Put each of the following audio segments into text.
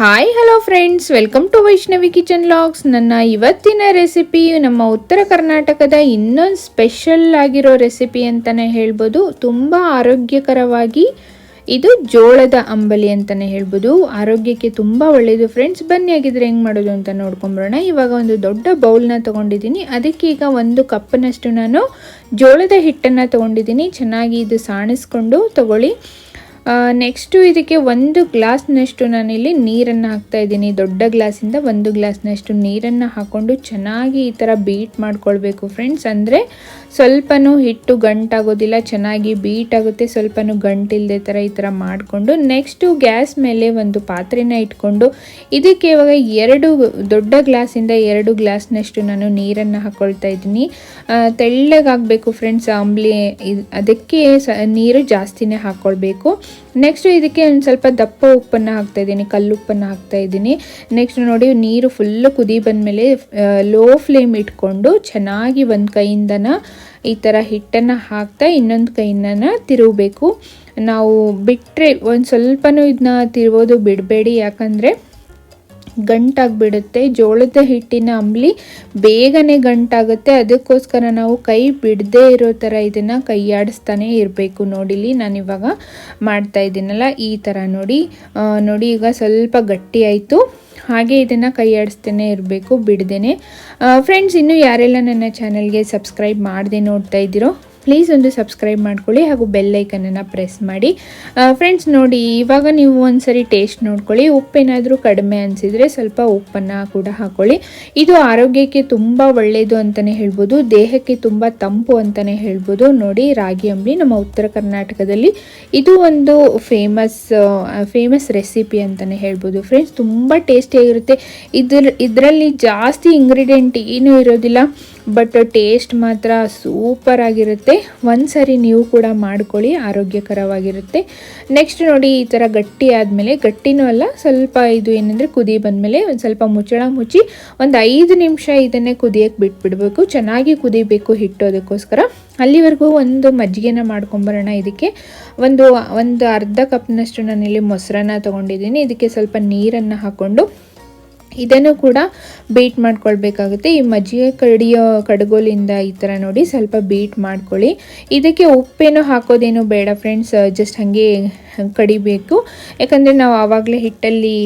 Hi hello friends welcome to Vaishnavi kitchen vlogs ನನ್ನ ಇವತ್ತಿನ recipe ನಮ್ಮ ಉತ್ತರ ಕರ್ನಾಟಕದ ಇನ್ನೊಂದು ಸ್ಪೆಷಲ್ ಆಗಿರೋ ರೆಸಿಪಿ ಅಂತಲೇ ಹೇಳ್ಬೋದು. ತುಂಬ ಆರೋಗ್ಯಕರವಾಗಿ ಇದು ಜೋಳದ ಅಂಬಲಿ ಅಂತಲೇ ಹೇಳ್ಬೋದು. ಆರೋಗ್ಯಕ್ಕೆ ತುಂಬ ಒಳ್ಳೆಯದು ಫ್ರೆಂಡ್ಸ್ ಬನ್ನಿ ಆಗಿದ್ರೆ ಹೆಂಗೆ ಮಾಡೋದು ಅಂತ ನೋಡ್ಕೊಂಬರೋಣ. ಇವಾಗ ಒಂದು ದೊಡ್ಡ ಬೌಲ್ನ ತೊಗೊಂಡಿದ್ದೀನಿ. ಅದಕ್ಕೆ ಈಗ ಒಂದು ಕಪ್ನಷ್ಟು ನಾನು ಜೋಳದ ಹಿಟ್ಟನ್ನು ತೊಗೊಂಡಿದ್ದೀನಿ. ಚೆನ್ನಾಗಿ ಇದು ಸಾಣಿಸ್ಕೊಂಡು ತಗೊಳ್ಳಿ. ನೆಕ್ಸ್ಟು ಇದಕ್ಕೆ ಒಂದು ಗ್ಲಾಸ್ನಷ್ಟು ನಾನಿಲ್ಲಿ ನೀರನ್ನು ಹಾಕ್ತಾ ಇದ್ದೀನಿ. ದೊಡ್ಡ ಗ್ಲಾಸಿಂದ ಒಂದು ಗ್ಲಾಸ್ನಷ್ಟು ನೀರನ್ನು ಹಾಕ್ಕೊಂಡು ಚೆನ್ನಾಗಿ ಈ ಥರ ಬೀಟ್ ಮಾಡ್ಕೊಳ್ಬೇಕು ಫ್ರೆಂಡ್ಸ್ ಅಂದರೆ ಸ್ವಲ್ಪನೂ ಹಿಟ್ಟು ಗಂಟಾಗೋದಿಲ್ಲ, ಚೆನ್ನಾಗಿ ಬೀಟ್ ಆಗುತ್ತೆ, ಸ್ವಲ್ಪನೂ ಗಂಟಿಲ್ಲದೆ ಥರ ಈ ಥರ ಮಾಡಿಕೊಂಡು ನೆಕ್ಸ್ಟು ಗ್ಯಾಸ್ ಮೇಲೆ ಒಂದು ಪಾತ್ರೆನ ಇಟ್ಕೊಂಡು ಇದಕ್ಕೆ ಇವಾಗ ಎರಡು ದೊಡ್ಡ ಗ್ಲಾಸಿಂದ ಎರಡು ಗ್ಲಾಸ್ನಷ್ಟು ನಾನು ನೀರನ್ನು ಹಾಕ್ಕೊಳ್ತಾ ಇದ್ದೀನಿ. ತೆಳ್ಳಗಾಗಬೇಕು ಫ್ರೆಂಡ್ಸ್ ಅಂಬ್ಲಿ ಅದಕ್ಕೆ ನೀರು ಜಾಸ್ತಿನೇ ಹಾಕ್ಕೊಳ್ಬೇಕು ನೆಕ್ಸ್ಟ್ ಇದಕ್ಕೆ ಒಂದು ಸ್ವಲ್ಪ ದಪ್ಪ ಉಪ್ಪನ್ನು ಹಾಕ್ತಾ ಇದ್ದೀನಿ ಕಲ್ಲುಪ್ಪನ್ನು ಹಾಕ್ತಾ ಇದ್ದೀನಿ. ನೆಕ್ಸ್ಟ್ ನೋಡಿ, ನೀರು ಫುಲ್ಲು ಕುದಿ ಬಂದಮೇಲೆ ಲೋ ಫ್ಲೇಮ್ ಇಟ್ಕೊಂಡು ಚೆನ್ನಾಗಿ ಒಂದು ಕೈಯಿಂದನ ಈ ಥರ ಹಿಟ್ಟನ್ನು ಹಾಕ್ತಾ ಇನ್ನೊಂದು ಕೈಯಿಂದನ ತಿರುಗಬೇಕು. ನಾವು ಬಿಟ್ಟರೆ ಒಂದು ಸ್ವಲ್ಪನೂ ಇದನ್ನ ತಿರುಗೋದು ಬಿಡಬೇಡಿ, ಯಾಕಂದರೆ ಗಂಟಾಗಿಬಿಡುತ್ತೆ. ಜೋಳದ ಹಿಟ್ಟಿನ ಅಂಬ್ಲಿ ಬೇಗನೆ ಗಂಟಾಗುತ್ತೆ. ಅದಕ್ಕೋಸ್ಕರ ನಾವು ಕೈ ಬಿಡದೇ ಇರೋ ಥರ ಇದನ್ನು ಕೈಯಾಡಿಸ್ತಾನೆ ಇರಬೇಕು ನೋಡಿಲಿ ನಾನಿವಾಗ ಮಾಡ್ತಾ ಇದ್ದೀನಲ್ಲ, ಈ ಥರ ನೋಡಿ. ನೋಡಿ, ಈಗ ಸ್ವಲ್ಪ ಗಟ್ಟಿ ಆಯಿತು. ಹಾಗೆ ಇದನ್ನು ಕೈಯಾಡಿಸ್ತೇನೆ ಇರಬೇಕು, ಬಿಡ್ದೇನೆ. ಫ್ರೆಂಡ್ಸ್ ಇನ್ನೂ ಯಾರೆಲ್ಲ ನನ್ನ ಚಾನಲ್ಗೆ ಸಬ್ಸ್ಕ್ರೈಬ್ ಮಾಡದೆ ನೋಡ್ತಾ ಇದ್ದೀರೋ ಪ್ಲೀಸ್ ಒಂದು ಸಬ್ಸ್ಕ್ರೈಬ್ ಮಾಡ್ಕೊಳ್ಳಿ ಹಾಗೂ ಬೆಲ್ಲೈಕನನ್ನು ಪ್ರೆಸ್ ಮಾಡಿ. ಫ್ರೆಂಡ್ಸ್ ನೋಡಿ, ಇವಾಗ ನೀವು ಒಂದ್ಸರಿ ಟೇಸ್ಟ್ ನೋಡ್ಕೊಳ್ಳಿ. ಉಪ್ಪೇನಾದರೂ ಕಡಿಮೆ ಅನಿಸಿದರೆ ಸ್ವಲ್ಪ ಉಪ್ಪನ್ನು ಕೂಡ ಹಾಕೊಳ್ಳಿ. ಇದು ಆರೋಗ್ಯಕ್ಕೆ ತುಂಬ ಒಳ್ಳೆಯದು ಅಂತಲೇ ಹೇಳ್ಬೋದು. ದೇಹಕ್ಕೆ ತುಂಬ ತಂಪು ಅಂತಲೇ ಹೇಳ್ಬೋದು. ನೋಡಿ, ರಾಗಿ ಅಂಬಲಿ ನಮ್ಮ ಉತ್ತರ ಕರ್ನಾಟಕದಲ್ಲಿ ಇದು ಒಂದು ಫೇಮಸ್ ಫೇಮಸ್ ರೆಸಿಪಿ ಅಂತಲೇ ಹೇಳ್ಬೋದು. ಫ್ರೆಂಡ್ಸ್ ತುಂಬ ಟೇಸ್ಟಿಯಾಗಿರುತ್ತೆ ಇದ್ರ, ಇದರಲ್ಲಿ ಜಾಸ್ತಿ ಇಂಗ್ರೀಡಿಯೆಂಟ್ ಏನೂ ಇರೋದಿಲ್ಲ. ಬಟ್ ಟೇಸ್ಟ್ ಮಾತ್ರ ಸೂಪರ್ ಆಗಿರುತ್ತೆ. ಒಂದು ಸರಿ ನೀವು ಕೂಡ ಮಾಡ್ಕೊಳ್ಳಿ, ಆರೋಗ್ಯಕರವಾಗಿರುತ್ತೆ. ನೆಕ್ಸ್ಟ್ ನೋಡಿ, ಈ ಥರ ಗಟ್ಟಿ ಆದಮೇಲೆ, ಗಟ್ಟಿನೂ ಅಲ್ಲ, ಸ್ವಲ್ಪ ಇದು ಏನಂದರೆ ಕುದಿ ಬಂದಮೇಲೆ ಒಂದು ಸ್ವಲ್ಪ ಮುಚ್ಚಳ ಮುಚ್ಚಿ ಒಂದು ಐದು ನಿಮಿಷ ಇದನ್ನೇ ಕುದಿಯೋಕ್ಕೆ ಬಿಟ್ಬಿಡಬೇಕು. ಚೆನ್ನಾಗಿ ಕುದಿಬೇಕು ಹಿಟ್ಟು ಅದಕ್ಕೋಸ್ಕರ. ಅಲ್ಲಿವರೆಗೂ ಒಂದು ಮಜ್ಜಿಗೆನ ಮಾಡ್ಕೊಂಬರೋಣ ಇದಕ್ಕೆ. ಒಂದು ಒಂದು ಅರ್ಧ ಕಪ್ನಷ್ಟು ನಾನಿಲ್ಲಿ ಮೊಸರನ್ನ ತೊಗೊಂಡಿದ್ದೀನಿ. ಇದಕ್ಕೆ ಸ್ವಲ್ಪ ನೀರನ್ನು ಹಾಕ್ಕೊಂಡು ಇದನ್ನು ಕೂಡ ಬೀಟ್ ಮಾಡ್ಕೊಳ್ಬೇಕಾಗುತ್ತೆ. ಈ ಮಜ್ಜಿಗೆ ಕಡಿಯೋ ಕಡಗೋಲಿಂದ ಈ ಥರ ನೋಡಿ ಸ್ವಲ್ಪ ಬೀಟ್ ಮಾಡ್ಕೊಳ್ಳಿ. ಇದಕ್ಕೆ ಉಪ್ಪೇನು ಹಾಕೋದೇನು ಬೇಡ ಫ್ರೆಂಡ್ಸ್ ಜಸ್ಟ್ ಹಾಗೆ ಕಡಿಬೇಕು. ಯಾಕಂದರೆ ನಾವು ಆವಾಗಲೇ ಹಿಟ್ಟಲ್ಲಿ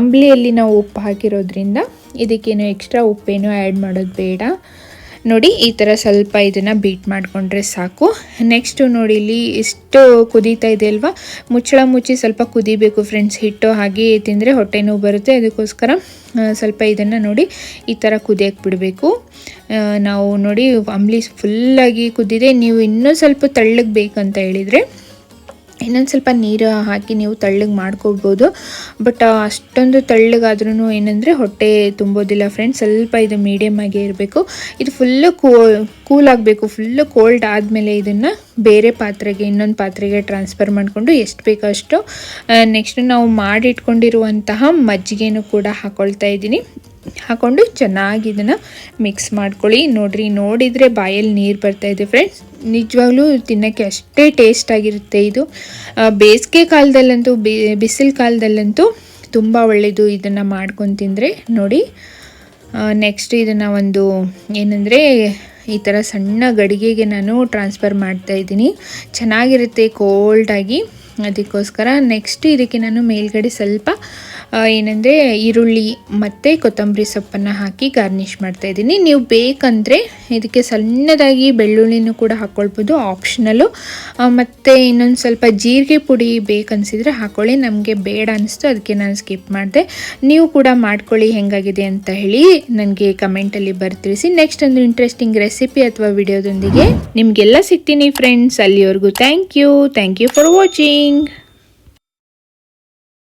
ಅಂಬ್ಲಿಯಲ್ಲಿ ನಾವು ಉಪ್ಪು ಹಾಕಿರೋದ್ರಿಂದ ಇದಕ್ಕೇನು ಎಕ್ಸ್ಟ್ರಾ ಉಪ್ಪೇನು ಆ್ಯಡ್ ಮಾಡೋದು ಬೇಡ. ನೋಡಿ ಈ ಥರ ಸ್ವಲ್ಪ ಇದನ್ನು ಬೀಟ್ ಮಾಡಿಕೊಂಡ್ರೆ ಸಾಕು. ನೆಕ್ಸ್ಟು ನೋಡಿ ಇಲ್ಲಿ ಎಷ್ಟು ಕುದೀತಾ ಇದೆ ಅಲ್ವಾ? ಮುಚ್ಚಳ ಮುಚ್ಚಿ ಸ್ವಲ್ಪ ಕುದಿಬೇಕು ಫ್ರೆಂಡ್ಸ್ ಹಿಟ್ಟು ಹಾಗೆ ತಿಂದರೆ ಹೊಟ್ಟೆ ನೋವು ಬರುತ್ತೆ. ಅದಕ್ಕೋಸ್ಕರ ಸ್ವಲ್ಪ ಇದನ್ನು ನೋಡಿ ಈ ಥರ ಕುದಿಯಕ್ಕೆ ಬಿಡಬೇಕು. ನಾವು ನೋಡಿ, ಅಂಬ್ಲಿ ಫುಲ್ಲಾಗಿ ಕುದ್ದಿದೆ ನೀವು ಇನ್ನೂ ಸ್ವಲ್ಪ ತಳ್ಳಗೆ ಬೇಕಂತ ಹೇಳಿದರೆ ಇನ್ನೊಂದು ಸ್ವಲ್ಪ ನೀರು ಹಾಕಿ ನೀವು ತಳ್ಳಗೆ ಮಾಡ್ಕೊಳ್ಬೋದು. ಬಟ್ ಅಷ್ಟೊಂದು ತಳ್ಳಗಾದ್ರೂ ಏನಂದರೆ ಹೊಟ್ಟೆ ತುಂಬೋದಿಲ್ಲ ಫ್ರೆಂಡ್ಸ್ ಸ್ವಲ್ಪ ಇದು ಮೀಡಿಯಮ್ ಆಗಿ ಇರಬೇಕು. ಇದು ಫುಲ್ಲು ಕೂ ಕೂಲ್ ಆಗಬೇಕು. ಫುಲ್ಲು ಕೋಲ್ಡ್ ಆದಮೇಲೆ ಇದನ್ನು ಬೇರೆ ಪಾತ್ರೆಗೆ, ಇನ್ನೊಂದು ಪಾತ್ರೆಗೆ ಟ್ರಾನ್ಸ್ಫರ್ ಮಾಡಿಕೊಂಡು ಎಷ್ಟು ಬೇಕೋ ಅಷ್ಟು ನೆಕ್ಸ್ಟ್ ನಾವು ಮಾಡಿಟ್ಕೊಂಡಿರುವಂತಹ ಮಜ್ಜಿಗೆನೂ ಕೂಡ ಹಾಕ್ಕೊಳ್ತಾ ಇದ್ದೀನಿ. ಹಾಕ್ಕೊಂಡು ಚೆನ್ನಾಗಿ ಇದನ್ನು ಮಿಕ್ಸ್ ಮಾಡ್ಕೊಳ್ಳಿ. ನೋಡಿರಿ, ನೋಡಿದರೆ ಬಾಯಲ್ಲಿ ನೀರು ಬರ್ತಾಯಿದೆ ಫ್ರೆಂಡ್ಸ್ ನಿಜವಾಗ್ಲೂ ತಿನ್ನೋಕ್ಕೆ ಅಷ್ಟೇ ಟೇಸ್ಟ್ ಆಗಿರುತ್ತೆ ಇದು. ಬೇಸಿಗೆ ಕಾಲದಲ್ಲಂತೂ ಬಿಸಿಲು ಕಾಲದಲ್ಲಂತೂ ತುಂಬ ಒಳ್ಳೆಯದು ಇದನ್ನು ಮಾಡ್ಕೊಂಡು ತಿಂದರೆ. ನೋಡಿ ನೆಕ್ಸ್ಟ್ ಇದನ್ನು ಒಂದು ಏನಂದರೆ, ಈ ಥರ ಸಣ್ಣ ಗಡಿಗೆಗೆ ನಾನು ಟ್ರಾನ್ಸ್ಫರ್ ಮಾಡ್ತಾ ಇದ್ದೀನಿ. ಚೆನ್ನಾಗಿರುತ್ತೆ ಕೋಲ್ಡಾಗಿ ಅದಕ್ಕೋಸ್ಕರ ನೆಕ್ಸ್ಟ್ ಇದಕ್ಕೆ ನಾನು ಮೇಲ್ಗಡೆ ಸ್ವಲ್ಪ ಏನಂದರೆ ಈರುಳ್ಳಿ ಮತ್ತು ಕೊತ್ತಂಬರಿ ಸೊಪ್ಪನ್ನು ಹಾಕಿ ಗಾರ್ನಿಷ್ ಮಾಡ್ತಾಯಿದ್ದೀನಿ ನೀವು ಬೇಕಂದರೆ ಇದಕ್ಕೆ ಸಣ್ಣದಾಗಿ ಬೆಳ್ಳುಳ್ಳಿನೂ ಕೂಡ ಹಾಕ್ಕೊಳ್ಬೋದು ಆಪ್ಷನಲ್ಲು ಮತ್ತು ಇನ್ನೊಂದು ಸ್ವಲ್ಪ ಜೀರಿಗೆ ಪುಡಿ ಬೇಕನ್ಸಿದ್ರೆ ಹಾಕ್ಕೊಳ್ಳಿ ನಮಗೆ ಬೇಡ ಅನಿಸ್ತು, ಅದಕ್ಕೆ ನಾನು ಸ್ಕಿಪ್ ಮಾಡಿದೆ. ನೀವು ಕೂಡ ಮಾಡ್ಕೊಳ್ಳಿ, ಹೆಂಗಾಗಿದೆ ಅಂತ ಹೇಳಿ ನನಗೆ ಕಮೆಂಟಲ್ಲಿ ಬರ್ತಿಳಿಸಿ ನೆಕ್ಸ್ಟ್ ಒಂದು ಇಂಟ್ರೆಸ್ಟಿಂಗ್ ರೆಸಿಪಿ ಅಥವಾ ವಿಡಿಯೋದೊಂದಿಗೆ ನಿಮಗೆಲ್ಲ ಸಿಗ್ತೀನಿ ಫ್ರೆಂಡ್ಸ್ ಅಲ್ಲಿವರೆಗೂ thank you thank you for watching